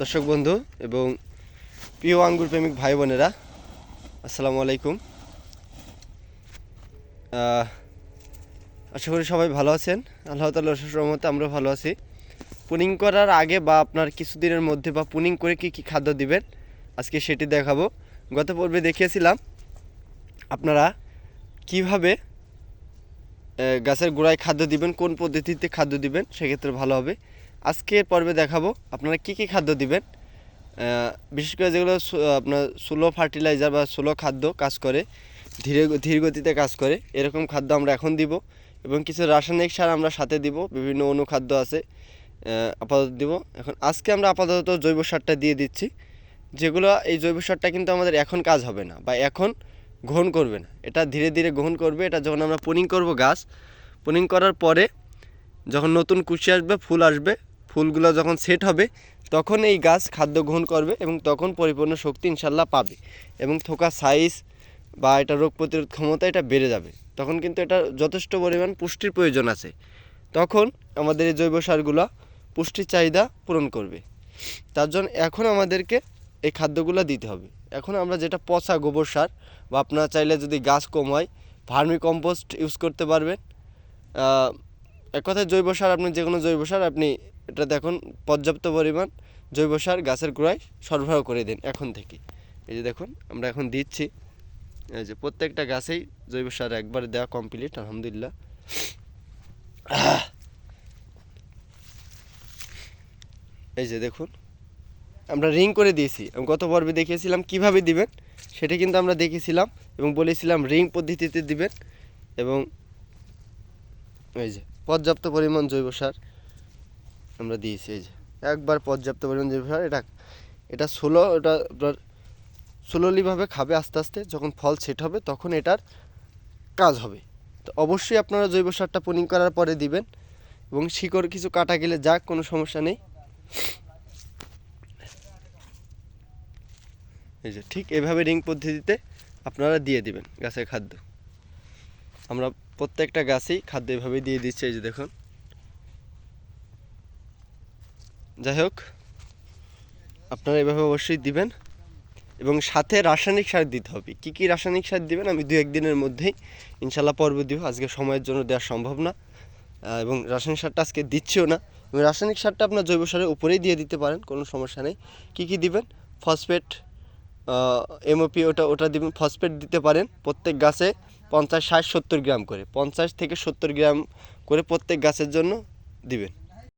দর্শক বন্ধু এবং প্রিয় আঙ্গুর প্রেমিক ভাই বোনেরা, আসসালামু আলাইকুম। আশা করি সবাই ভালো আছেন। আল্লাহ তাল্লাহ রহমতে আমরা ভালো আছি। পুনিং করার আগে বা আপনার কিছুদিনের মধ্যে বা পুনিং করে কি কি খাদ্য দিবেন, আজকে সেটি দেখাবো। গত পর্বে দেখিয়েছিলাম আপনারা কীভাবে গাছের গোড়ায় খাদ্য দিবেন, কোন পদ্ধতিতে খাদ্য দিবেন, সেক্ষেত্রে ভালো হবে। আজকের পর্বে দেখাবো আপনারা কি কি খাদ্য দিবেন। বিশেষ করে যেগুলো আপনার স্লো ফার্টিলাইজার বা স্লো খাদ্য কাজ করে, ধীরে ধীর গতিতে কাজ করে, এরকম খাদ্য আমরা এখন দিব এবং কিছু রাসায়নিক সার আমরা সাথে দিব, বিভিন্ন অনুখাদ্য আছে আপাতত দিব। এখন আজকে আমরা আপাতত জৈব সারটা দিয়ে দিচ্ছি, যেগুলো এই জৈব সারটা কিন্তু আমাদের এখন কাজ হবে না বা এখন গ্রহণ করবে না। এটা ধীরে ধীরে গ্রহণ করবে, এটা যখন আমরা পুনিং করব গাছ, পুনিং করার পরে যখন নতুন কুশি আসবে, ফুল আসবে ফুলগুলো যখন সেট হবে, তখন এই গাছ খাদ্য গ্রহণ করবে এবং তখন পরিপূর্ণ শক্তি ইনশাল্লাহ পাবে এবং থোকা সাইজ বা এটা রোগ প্রতিরোধ ক্ষমতা এটা বেড়ে যাবে। তখন কিন্তু এটা যথেষ্ট পরিমাণ পুষ্টির প্রয়োজন আছে। তখন আমাদের এই জৈব সারগুলো পুষ্টির চাহিদা পূরণ করবে। তার জন্য এখন আমাদেরকে এই খাদ্যগুলো দিতে হবে। এখন আমরা যেটা পচা গোবর সার বা আপনারা চাইলে যদি গাছ কম হয়, ভার্মি কম্পোস্ট ইউজ করতে পারবেন। এক কথায় জৈব সার আপনি যে কোনো জৈব সার আপনি এটা দেখুন, পর্যাপ্ত পরিমাণ জৈব সার গাছের গোড়ায় সরবরাহ করে দিন এখন থেকে। এই যে দেখুন, আমরা এখন দিচ্ছি। এই যে প্রত্যেকটা গাছেই জৈব সার একবারে দেওয়া কমপ্লিট আলহামদুলিল্লাহ। এই যে দেখুন, আমরা রিং করে দিয়েছি। গত পর্বে দেখিয়েছিলাম কীভাবে দিবেন, সেটা কিন্তু আমরা দেখেছিলাম এবং বলেছিলাম রিং পদ্ধতিতে দিবেন এবং এই যে পর্যাপ্ত পরিমাণ জৈব সার আমরা দিয়েছি, এই যে। একবার পর্যাপ্ত পরিমাণ জৈব সার এটা এটা ষোলো এটা আপনার স্লোলিভাবে খাবে আস্তে আস্তে, যখন ফল সেট হবে তখন এটার কাজ হবে। তো অবশ্যই আপনারা জৈব সারটা পুনিং করার পরে দিবেন, এবং শিকড় কিছু কাটা গেলে যাক, কোনো সমস্যা নেই। এই যে, ঠিক এভাবে রিং পদ্ধতিতে আপনারা দিয়ে দিবেন গাছের খাদ্য। আমরা প্রত্যেকটা গাছেই খাদ্য এভাবে দিয়ে দিচ্ছি, এই যে দেখুন। যাই হোক আপনারা এভাবে অবশ্যই দিবেন এবং সাথে রাসায়নিক সার দিতে হবে। কি কি রাসায়নিক সার দিবেন আমি দু একদিনের মধ্যেই ইনশাল্লাহ পর্ব দিব। আজকে সময়ের জন্য দেওয়া সম্ভব না এবং রাসায়নিক সারটা আজকে দিচ্ছিও না। এবং রাসায়নিক সারটা আপনার জৈব সারের উপরেই দিয়ে দিতে পারেন, কোনো সমস্যা নেই। কী কী দিবেন? ফসফেট এমওপি ওটা ওটা দিবেন, ফসফেট দিতে পারেন প্রত্যেক গাছে পঞ্চাশ, ষাট, সত্তর গ্রাম করে। পঞ্চাশ থেকে সত্তর গ্রাম করে প্রত্যেক গাছের জন্য দিবেন।